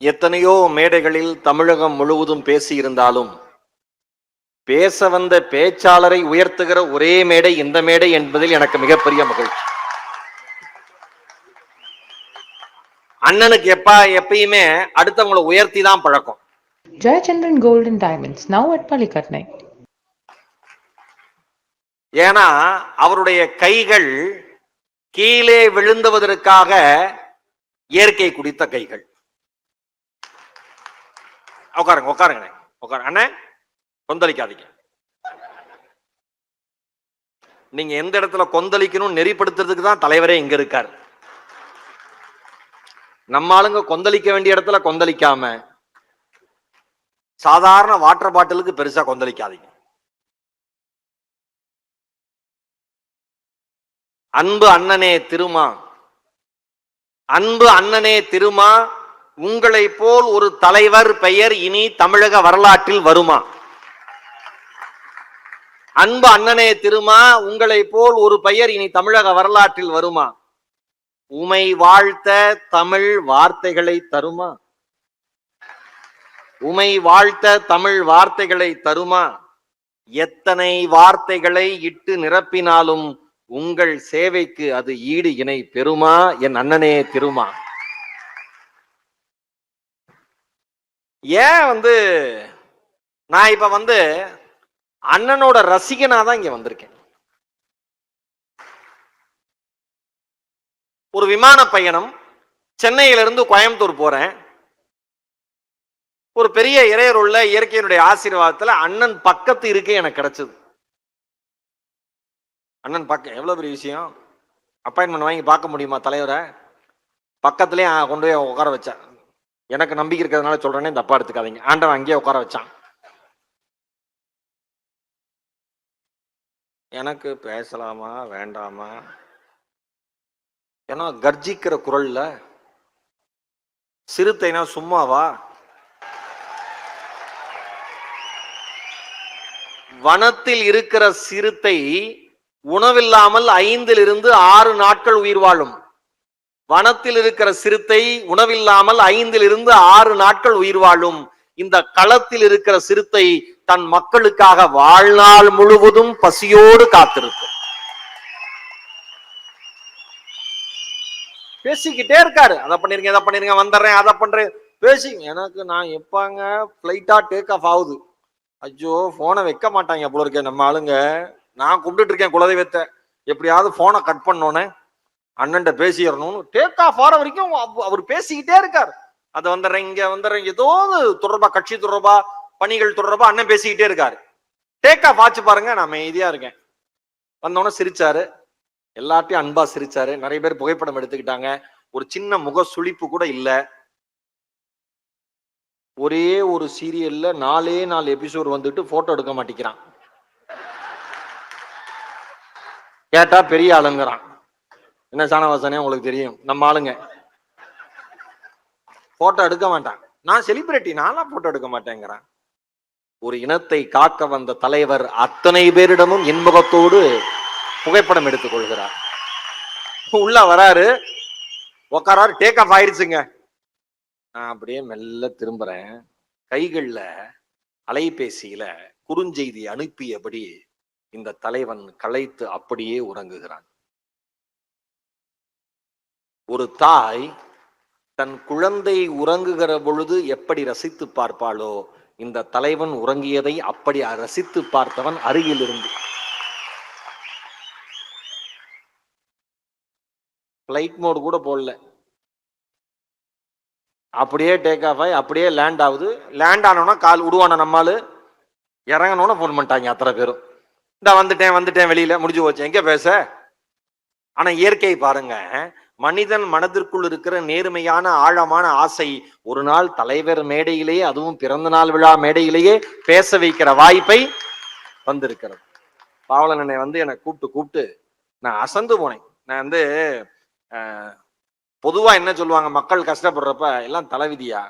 எத்தனையோ மேடைகளில் தமிழகம் முழுவதும் பேசியிருந்தாலும் பேச வந்த பேச்சாளரை உயர்த்துகிற ஒரே மேடை இந்த மேடை என்பதில் எனக்கு மிகப்பெரிய மகிழ்ச்சி. அண்ணனுக்கு எப்ப எப்பயுமே அடுத்தவங்களை உயர்த்தி தான் பழக்கம். Gold and Diamonds, now at Palikatnai. ஏன்னா அவருடைய கைகள் கீழே விழுந்துவதற்காக இயற்கை குடித்த கைகள். உட்காருங்க உட்காருங்க. உட்காரு. அண்ணே கொந்தளிக்காதீங்க. நீங்க எந்த இடத்துல கொந்தளிக்கணும் நெறிப்படுத்துறதுக்கு தான் தலைவரே இங்க இருக்காரு. நம்ம ஆளுங்க கொந்தளிக்க வேண்டிய இடத்துல கொந்தளிக்காம சாதாரண வாட்டர் பாட்டிலுக்கு பெருசா கொந்தளிக்காதீங்க. அன்பு அண்ணனே திருமா. அன்பு அண்ணனே திருமா உங்களை போல் ஒரு தலைவர் பெயர் இனி தமிழக வரலாற்றில் வருமா? அன்பு அண்ணனே திருமா உங்களை போல் ஒரு பெயர் இனி தமிழக வரலாற்றில் வருமா? உமை வாழ்த்த தமிழ் வார்த்தைகளை தருமா? உமை வாழ்த்த தமிழ் வார்த்தைகளை தருமா? எத்தனை வார்த்தைகளை இட்டு நிரப்பினாலும் உங்கள் சேவைக்கு அது ஈடு இணை பெறுமா என் அண்ணனே திருமா? ஏன் வந்து நான் இப்ப வந்து அண்ணனோட ரசிகனா தான் இங்க வந்திருக்கேன். ஒரு விமான பயணம் சென்னையிலிருந்து கோயம்புத்தூர் போறேன். ஒரு பெரிய இறையர் உள்ள இயற்கையினுடைய ஆசீர்வாதத்துல அண்ணன் பக்கத்து இருக்கே எனக்கு கிடைச்சது. அண்ணன் பக்கம் எவ்வளவு பெரிய விஷயம்? அப்பாயின்மெண்ட் வாங்கி பார்க்க முடியுமா தலைவரை? பக்கத்துலேயே கொண்டு போய் உட்கார வச்சேன். எனக்கு நம்பிக்கை இருக்கிறதுனால சொல்றேனே தப்பா எடுத்துக்காதீங்க. ஆண்டவன் அங்கேயே உட்கார வச்சான். எனக்கு பேசலாமா வேண்டாமா? ஏன்னா கர்ஜிக்கிற குரல்ல சிறுத்தைனா சும்மாவா? வனத்தில் இருக்கிற சிறுத்தை உணவில்லாமல் ஐந்திலிருந்து ஆறு நாட்கள் உயிர் வாழும். வனத்தில் இருக்கிற சிறுத்தை உணவில்லாமல் ஐந்திலிருந்து ஆறு நாட்கள் உயிர் வாழும். இந்த களத்தில் இருக்கிற சிறுத்தை தன் மக்களுக்காக வாழ்நாள் முழுவதும் பசியோடு காத்திருக்கும். பேசிக்கிட்டே இருக்காரு. அதை பண்ணிருங்க இதை பண்ணிருங்க வந்துடுறேன் அதை பண்றேன். பேசி எனக்கு நான் எப்பாங்க? ஃபிளைட்டா டேக் ஆஃப் ஆகுது. ஐயோ போனை வைக்க மாட்டாங்க போல இருக்கேன் நம்ம ஆளுங்க. நான் கும்பிட்டு இருக்கேன் குலதெய்வத்தை. எப்படியாவது போனை கட் பண்ணோன்னே. அண்ணன்ட்ட பேசிடணும்னு டேக் ஆஃப் ஆற வரைக்கும் அவர் பேசிக்கிட்டே இருக்கார். அதை வந்துடுறேன் இங்க வந்துடுறேன் ஏதோ தொடர்பா கட்சி தொடர்பா பணிகள் தொடர்பா அண்ணன் பேசிக்கிட்டே இருக்காரு. டேக் ஆஃப் ஆச்சு பாருங்க நான் அமைதியா இருக்கேன். வந்தோடனே சிரிச்சாரு. எல்லாத்தையும் அன்பா சிரிச்சாரு. நிறைய பேர் புகைப்படம் எடுத்துக்கிட்டாங்க. ஒரு சின்ன முக சுழிப்பு கூட இல்லை. ஒரே ஒரு சீரியல்ல நாலே நாலு எபிசோடு வந்துட்டு போட்டோ எடுக்க மாட்டேங்கிறான். கேட்டா பெரிய ஆளுங்கிறான். என்ன சாணவாசனே உங்களுக்கு தெரியும். நம்ம ஆளுங்க. போட்டோ எடுக்க மாட்டான் நான் செலிபிரிட்டி நான்லாம் போட்டோ எடுக்க மாட்டேங்கிறான். ஒரு இனத்தை காக்க வந்த தலைவர் அத்தனை பேரிடமும் இன்பகத்தோடு புகைப்படம் எடுத்துக் கொள்கிறார். உள்ள வராரு. உக்காராரு டேக் ஆஃப் ஆயிருச்சுங்க. நான் அப்படியே மெல்ல திரும்புறேன். கைகள்ல அலைபேசியில குறுஞ்செய்தி அனுப்பியபடி இந்த தலைவன் களைத்து அப்படியே உறங்குகிறான். ஒரு தாய் தன் குழந்தை உறங்குகிற பொழுது எப்படி ரசித்து பார்ப்பாளோ இந்த தலைவன் உறங்கியதை அப்படி ரசித்து பார்த்தவன் அருகில் இருந்து ஃப்ளைட் மோடு கூட போடல. அப்படியே டேக் ஆஃப் ஆகி அப்படியே லேண்ட் ஆகுது. லேண்ட் ஆனோன்னா கால் விடுவான நம்மால் இறங்கணும்னு ஃபோன் பண்ணிட்டாங்க அத்தனை பேரும். இந்த வந்துட்டேன் வந்துட்டேன் வெளியில முடிஞ்சு போச்சு. எங்கே பேச? ஆனா இயற்கையை பாருங்க. மனிதன் மனதிற்குள் இருக்கிற நேர்மையான ஆழமான ஆசை ஒரு நாள் தலைவர் மேடையிலேயே அதுவும் பிறந்த நாள் விழா மேடையிலேயே பேச வைக்கிற வாய்ப்பை வந்திருக்கிறது. பாவலனனை வந்து என்னை கூப்பிட்டு கூப்பிட்டு நான் அசந்து போனேன். நான் வந்து பொதுவா என்ன சொல்லுவாங்க மக்கள் கஷ்டப்படுறப்ப எல்லாம் தலைவிதியா?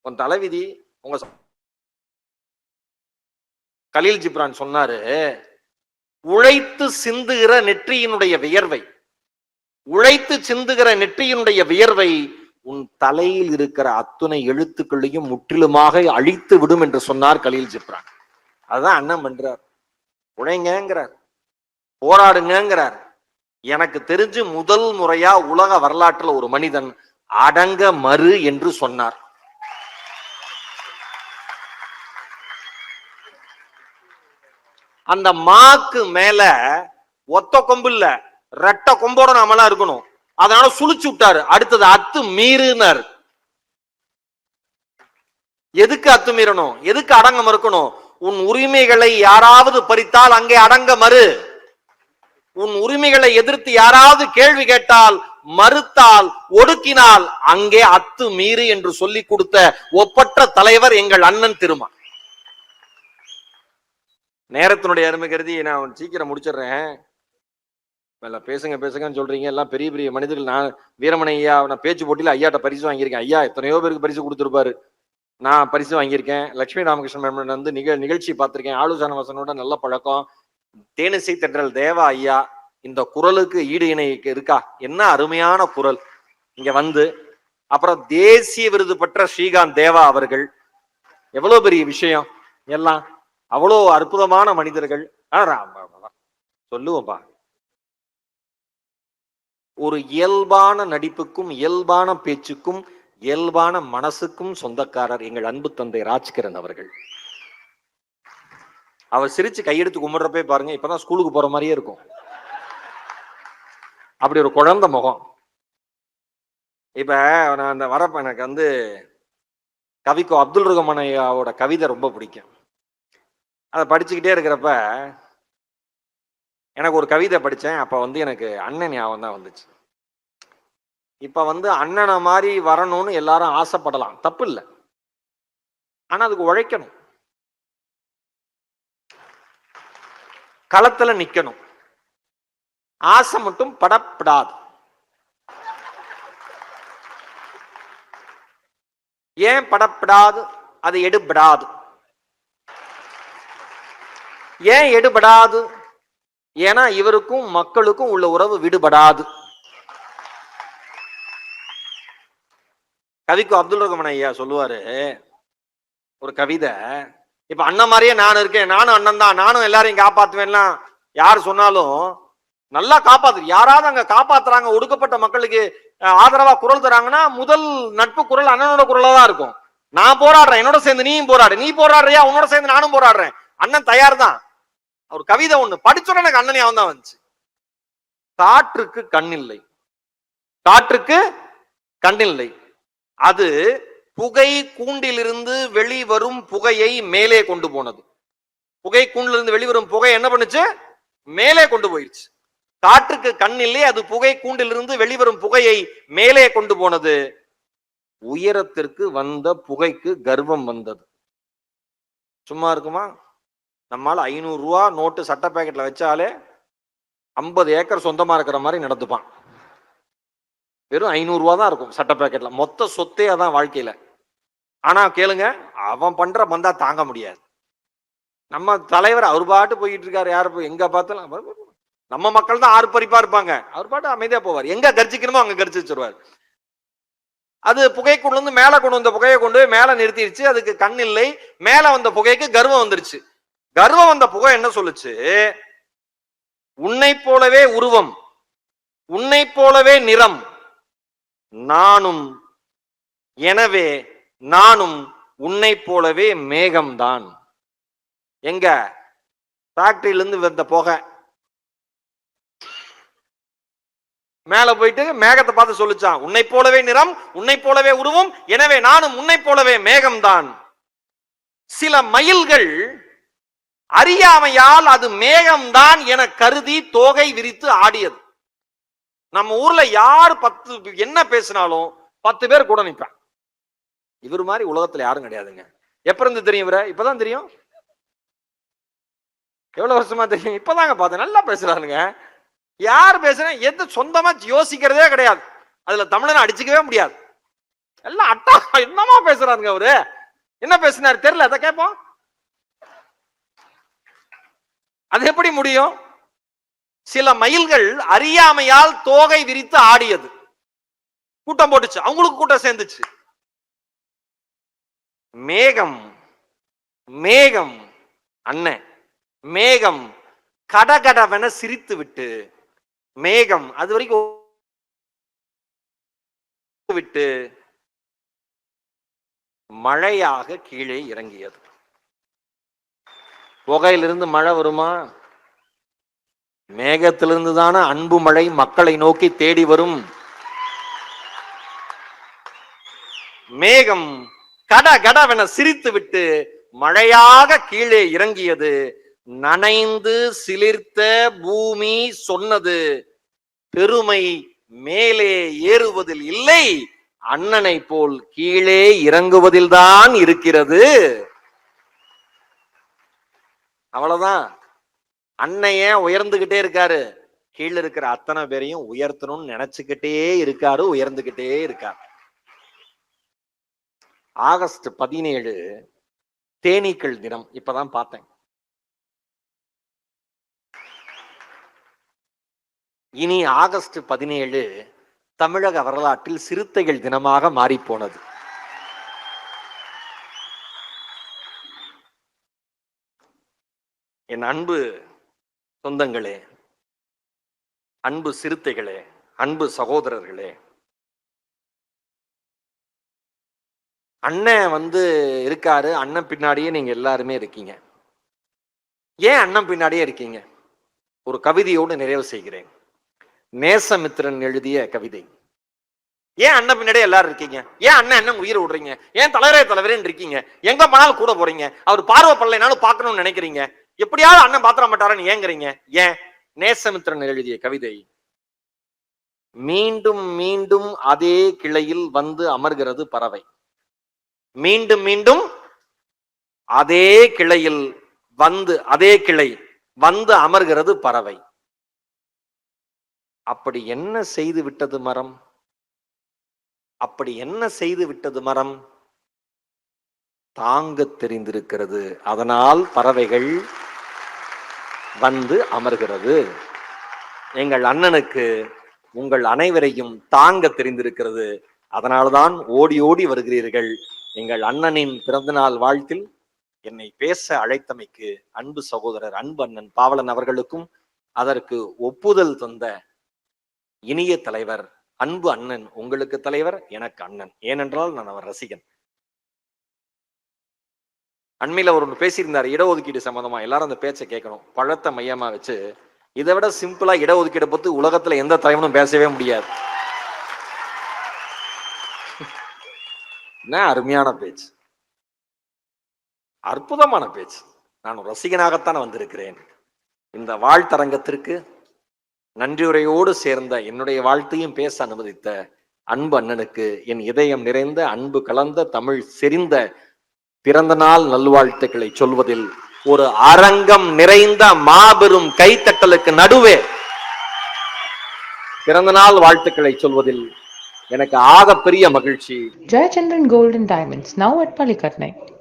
உன் தலைவிதி உங்க கலீல் ஜிப்ரான் சொன்னாரு உழைத்து சிந்துகிற நெற்றியினுடைய வியர்வை. உழைத்து சிந்துகிற நெற்றியினுடைய வியர்வை உன் தலையில் இருக்கிற அத்துணை எழுத்துக்களையும் முற்றிலுமாக அழித்து விடும் என்று சொன்னார் கலீல் ஜிப்ரான். அதுதான் அண்ணன் பண்றார். உழைங்கிறார் போராடுங்கிறார் எனக்கு தெரிஞ்சு முதல் முறையா உலக வரலாற்றுல ஒரு மனிதன் அடங்க மறு என்று சொன்னார். அந்த மாக்கு மேல ஒத்த கொம்பு இல்ல. ரெட்ட கொம்போட நாமெல்லாம் இருக்கணும். அதனால சுழிச்சு விட்டாரு. அடுத்தது அத்து மீறுனர். எதுக்கு அத்து மீறணும்? எதுக்கு அடங்க மறுக்கணும் உன் உரிமைகளை யாராவது பறித்தால் அங்கே அடங்க மறு உன் உரிமைகளை எதிர்த்து யாராவது கேள்வி கேட்டால் மறுத்தால் ஒடுக்கினால் அங்கே அத்து மீறு என்று சொல்லி கொடுத்த ஒப்பற்ற தலைவர் எங்கள் அண்ணன் திருமா. நேரத்தினுடைய அருமை கருதி நான் சீக்கிரம் முடிச்சிடுறேன். மேல பேசுங்க பேசுங்கன்னு சொல்றீங்க. எல்லாம் பெரிய பெரிய மனிதர்கள். நான் வீரமணி ஐயா நான் பேச்சு போட்டியில ஐயாட்ட பரிசு வாங்கியிருக்கேன். ஐயா எத்தனையோ பேருக்கு பரிசு கொடுத்துருப்பாரு. நான் பரிசு வாங்கியிருக்கேன். லட்சுமி ராமகிருஷ்ணன் மேமன் வந்து நிக நிகழ்ச்சி பார்த்திருக்கேன். ஆலோசனை வசனோட நல்ல பழக்கம். தேனிசை தென்றல் தேவா ஐயா இந்த குரலுக்கு ஈடு இணை இருக்கா? என்ன அருமையான குரல். இங்க வந்து அப்புறம் தேசிய விருது பெற்ற ஸ்ரீகாந்த் தேவா அவர்கள். எவ்வளவு பெரிய விஷயம். எல்லாம் அவ்வளோ அற்புதமான மனிதர்கள். ஆ, ஒரு இயல்பான நடிப்புக்கும் இயல்பான பேச்சுக்கும் இயல்பான மனசுக்கும் சொந்தக்காரர் எங்கள் அன்பு தந்தை ராஜ்கிரண் அவர்கள். அவர் சிரிச்சு கையெடுத்து கும்பிடுறப்பே பாருங்க இப்பதான் ஸ்கூலுக்கு போற மாதிரியே இருக்கும். அப்படி ஒரு குழந்தை முகம். இப்ப நான் அந்த வரப்ப எனக்கு வந்து கவிக்கோ அப்துல் ரஹ்மான் ஐயாவோட கவிதை ரொம்ப பிடிக்கும். அதை படிச்சுக்கிட்டே இருக்கிறப்ப எனக்கு ஒரு கவிதை படித்தேன் அப்போ வந்து எனக்கு அண்ணன் ஞாபகம் தான் வந்துச்சு. இப்போ வந்து அண்ணனை மாதிரி வரணும்னு எல்லாரும் ஆசைப்படலாம். தப்பு இல்லை. ஆனால் அதுக்கு உழைக்கணும். களத்துல நிக்கணும். ஆசை மட்டும் படப்படாது. ஏன் படப்படாது? அது எடுபடாது. ஏன் எடுபடாது? ஏன்னா இவருக்கும் மக்களுக்கும் உள்ள உறவு விடுபடாது. கவிக்கு அப்துல் ரகுமன் ஐயா சொல்லுவாரு ஒரு கவிதை இப்ப அண்ணன் மாதிரியே நான் இருக்கேன் நானும் அண்ணன் தான் நானும் எல்லாரையும் காப்பாத்துவேன்லாம் யார் சொன்னாலும் நல்லா காப்பாத்து யாராவது அங்க காப்பாத்துறாங்க ஒடுக்கப்பட்ட மக்களுக்கு ஆதரவா குரல் தராங்கன்னா முதல் நட்பு குரல் அண்ணனோட குரலா தான் இருக்கும். நான் போராடுறேன் என்னோட சேர்ந்து நீயும் போராடு நீ போராடுறியா உன்னோட சேர்ந்து நானும் போராடுறேன் அண்ணன் தயார் தான். ஒரு கவிதை ஒண்ணு. படிச்சோட எனக்கு அண்ணன் அவன் தான் வந்துச்சு. காற்றுக்கு கண்ணில்லை. காற்றுக்கு கண்ணில்லை. அது புகை கூண்டிலிருந்து வெளிவரும் புகையை மேலே கொண்டு போனது. புகை கூண்டிலிருந்து வெளிவரும் புகை என்ன பண்ணுச்சு? மேலே கொண்டு போயிடுச்சு காற்றுக்கு கண்ணில்லை அது புகை கூண்டிலிருந்து வெளிவரும் புகையை மேலே கொண்டு போனது. உயரத்திற்கு வந்த புகைக்கு கர்வம் வந்தது. சும்மா இருக்குமா? நம்மால் ஐநூறுரூவா நோட்டு சட்ட பேக்கெட்டில் வச்சாலே ஐம்பது ஏக்கர் சொந்தமாக இருக்கிற மாதிரி நடந்துப்பான். வெறும் ஐநூறுரூவா தான் இருக்கும் சட்ட பேக்கெட்டில் மொத்த சொத்தே அதான் வாழ்க்கையில். ஆனால் கேளுங்க அவன் பண்ணுற பந்தா தாங்க முடியாது. நம்ம தலைவர் அவர் பாட்டு போயிட்டு இருக்காரு யார் போய் எங்கே பார்த்தாலும் நம்ம மக்கள் தான் ஆர்ப்பரிப்பா இருப்பாங்க. அவர் பாட்டு அமைதியாக போவார். எங்கே கரிச்சிக்கணுமோ அங்கே கர்ஜிச்சு வச்சிருவார். அது புகை கொண்டு வந்து கொண்டு வந்த புகையை கொண்டு போய் மேலே நிறுத்திடுச்சு அதுக்கு கண் இல்லை. மேலே வந்த புகைக்கு கர்வம் வந்துருச்சு. கர்வம் வந்த புகை என்ன சொல்லுச்சு? உன்னை போலவே உருவம் உன்னை போலவே நிறம் நானும் எனவே நானும் உன்னை போலவே மேகம்தான். எங்க? ஃபேக்டரியிலிருந்து வந்த புகை. மேல போயிட்டு மேகத்தை பார்த்து சொல்லிச்சான் உன்னை போலவே நிறம் உன்னை போலவே உருவம் எனவே நானும் உன்னை போலவே மேகம்தான். சில மயில்கள் அறியாமையால் அது மேகம்தான் என கருதி தோகை விரித்து ஆடியது. நம்ம ஊர்ல யார் பத்து என்ன பேசினாலும் பத்து பேர் கூட நிற்பான் இவர் மாதிரி உலகத்துல யாரும் கிடையாதுங்க. எப்ப இருந்து தெரியும் இவரை? இப்பதான் தெரியும். எவ்வளவு வருஷமா தெரியும்? இப்பதாங்க பார்த்தேன். நல்லா பேசுறாருங்க. யார் பேசுறா எது சொந்தமா யோசிக்கிறதே கிடையாது. அதுல தமிழனை அடிச்சுக்கவே முடியாது. எல்லாம் அட்டா என்னமா பேசுறாருங்க அவரு? என்ன பேசினாரு? தெரியல. அதை கேட்போம். அது எப்படி முடியும்? சில மயில்கள் அறியாமையால் தோகை விரித்து ஆடியது. கூட்டம் போட்டுச்சு. அவங்களுக்கு கூட்டம் சேர்ந்துச்சு. மேகம் மேகம் அண்ணன் மேகம் கடகடவென சிரித்து விட்டு மேகம் அது வரைக்கும் விட்டு மழையாக கீழே இறங்கியது. புகையிலிருந்து மழை வருமா? மேகத்திலிருந்து தானே அன்பு மழை மக்களை நோக்கி தேடி வரும். மேகம் கட கடவென சிரித்து விட்டு மழையாக கீழே இறங்கியது. நனைந்து சிலிர்த்த பூமி சொன்னது பெருமை மேலே ஏறுவதில் இல்லை அண்ணனை போல் கீழே இறங்குவதில்தான் இருக்கிறது. அவ்வளவுதான். அண்ணன் ஏன் உயர்ந்துகிட்டே இருக்காரு. கீழ இருக்கிற அத்தனை பேரையும் உயர்த்தணும்னு நினைச்சுக்கிட்டே இருக்காரு உயர்ந்துகிட்டே இருக்காரு. ஆகஸ்ட் பதினேழு தேனீக்கள் தினம். இப்பதான் பார்த்தேன். இனி ஆகஸ்ட் பதினேழு தமிழக வரலாற்றில் சிறுத்தைகள் தினமாக மாறிப்போனது. என் அன்பு சொந்தங்களே அன்பு சிறுத்தைகளே அன்பு சகோதரர்களே. அண்ணன் வந்து இருக்காரு. அண்ணன் பின்னாடியே நீங்க எல்லாருமே இருக்கீங்க. ஏன் அண்ணன் பின்னாடியே இருக்கீங்க? ஒரு கவிதையோடு நிறைவு செய்கிறேன். நேசமித்திரன் எழுதிய கவிதை. ஏன் அண்ணன் பின்னாடியே எல்லாரும் இருக்கீங்க? ஏன் அண்ணன் அண்ணன் உயிரை விடுறீங்க? ஏன் தலைவரே தலைவரேன்னு இருக்கீங்க? எங்க போனாலும் கூட போறீங்க? அவர் பார்வை படலைனாலும் பார்க்கணும்னு நினைக்கிறீங்க? எப்படியாவது அண்ணன் பாத்திர மாட்டாரான்னு ஏங்குறீங்க? ஏன்? நேசமித்திரன் எழுதிய கவிதை. மீண்டும் மீண்டும் அதே கிளையில் வந்து அமர்கிறது பறவை. மீண்டும் மீண்டும் அதே கிளையில் வந்து அதே கிளை வந்து அமர்கிறது பறவை. அப்படி என்ன செய்து விட்டது மரம்? அப்படி என்ன செய்து விட்டது மரம்? தாங்க தெரிந்திருக்கிறது. அதனால் பறவைகள் வந்து அமர்கிறது. எங்கள் அண்ணனுக்கு உங்கள் அனைவரையும் தாங்க தெரிந்திருக்கிறது. அதனால்தான் ஓடி ஓடி வருகிறீர்கள். எங்கள் அண்ணனின் பிறந்தநாள் வாழ்த்தில் என்னை பேச அழைத்தமைக்கு அன்பு சகோதரர் அன்பு அண்ணன் பாவலன் அவர்களுக்கும் அதற்கு ஒப்புதல் தந்த இனிய தலைவர் அன்பு அண்ணன் உங்களுக்கு தலைவர் எனக்கு அண்ணன். ஏனென்றால் நான் அவர் ரசிகன். அண்மையில் அவர் ஒன்று பேசியிருந்தார் இடஒதுக்கீடு சம்பந்தமா. எல்லாரும் அந்த பேச்சை கேட்கணும். பழத்தை மையமா வச்சு இதை விட சிம்பிளா இடஒதுக்கீடை பத்தி உலகத்துல எந்த தலைவனும் பேசவே முடியாது. என்ன அருமையான பேச்சு. அற்புதமான பேச்சு. நான் ரசிகனாகத்தான் வந்திருக்கிறேன். இந்த வாழ்த்தரங்கத்திற்கு நன்றியுரையோடு சேர்ந்த என்னுடைய வாழ்த்தையும் பேச அனுமதித்த அன்பு அண்ணனுக்கு என் இதயம் நிறைந்த அன்பு கலந்த தமிழ் செறிந்த பிறந்த நாள் நல்வாழ்த்துக்களை சொல்வதில் ஒரு அரங்கம் நிறைந்த மாபெரும் கைத்தட்டலுக்கு நடுவே பிறந்த நாள் வாழ்த்துக்களை சொல்வதில் எனக்கு ஆக பெரிய மகிழ்ச்சி. Jayachandran golden diamonds now at at